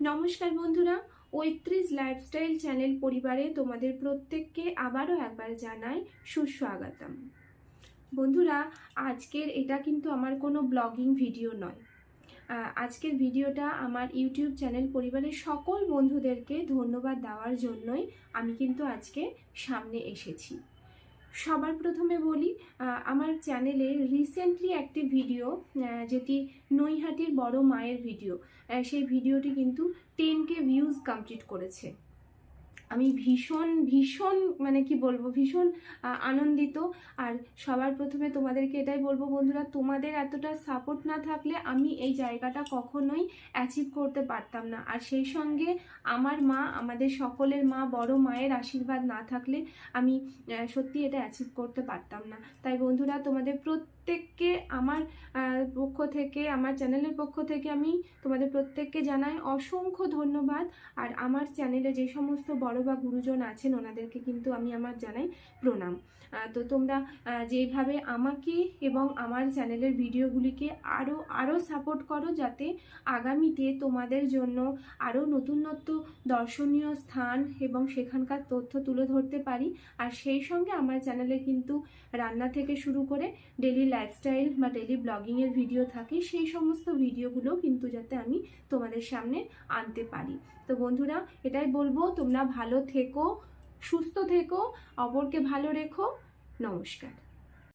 নমস্কার বন্ধুরা, ঐত্রিশ lifestyle channel পরিবারে তোমাদের প্রত্যেককে আবারও একবার জানাই সুস্বাগতম। বন্ধুরা, আজকের এটা কিন্তু আমার কোনো ব্লগিং ভিডিও নয়। আজকের ভিডিওটা আমার ইউটিউব চ্যানেল পরিবারের সকল বন্ধুদেরকে ধন্যবাদ দেওয়ার জন্যই আমি কিন্তু আজকে সামনে এসেছি। সবার প্রথমে বলি আমার চ্যানেলে রিসেন্টলি একটি ভিডিও যেটি নৈহাটির বড় মায়ের ভিডিও সেই ভিডিওটি কিন্তু টেন কে ভিউজ কমপ্লিট করেছে। আমি ভীষণ ভীষণ মানে কি বলব, ভীষণ আনন্দিত। আর সবার প্রথমে তোমাদেরকে এটাই বলব, বন্ধুরা, তোমাদের এতটা সাপোর্ট না থাকলে আমি এই জায়গাটা কখনোই অ্যাচিভ করতে পারতাম না। আর সেই সঙ্গে আমার মা, আমাদের সকলের মা, বড় মায়ের আশীর্বাদ না থাকলে আমি সত্যি এটা অ্যাচিভ করতে পারতাম না। তাই বন্ধুরা, তোমাদের প্রত্যেককে আমার পক্ষ থেকে, আমার চ্যানেলের পক্ষ থেকে আমি তোমাদের প্রত্যেককে জানাই অসংখ্য ধন্যবাদ। আর আমার চ্যানেলে যে সমস্ত বড় বা গুরুজন আছেন ওনাদেরকে কিন্তু আমি আমার জানাই প্রণাম। তো তোমরা আহ, যেইভাবে আমাকে এবং আমার চ্যানেলের ভিডিওগুলিকে আরও আরও সাপোর্ট করো যাতে আগামীতে তোমাদের জন্য আরও নতুন নতুন দর্শনীয় স্থান এবং সেখানকার তথ্য তুলে ধরতে পারি। আর সেই সঙ্গে আমার চ্যানেলে কিন্তু রান্না থেকে শুরু করে ডেলি লাইফস্টাইল বা ডেলি ব্লগিংয়ের ভিডিও থাকে সেই সমস্ত ভিডিওগুলো কিন্তু যাতে আমি তোমাদের সামনে আনতে পারি। তো বন্ধুরা এটাই বলব তোমরা ভালো থেকো সুস্থ থেকো অপরকে ভালো রেখো। নমস্কার।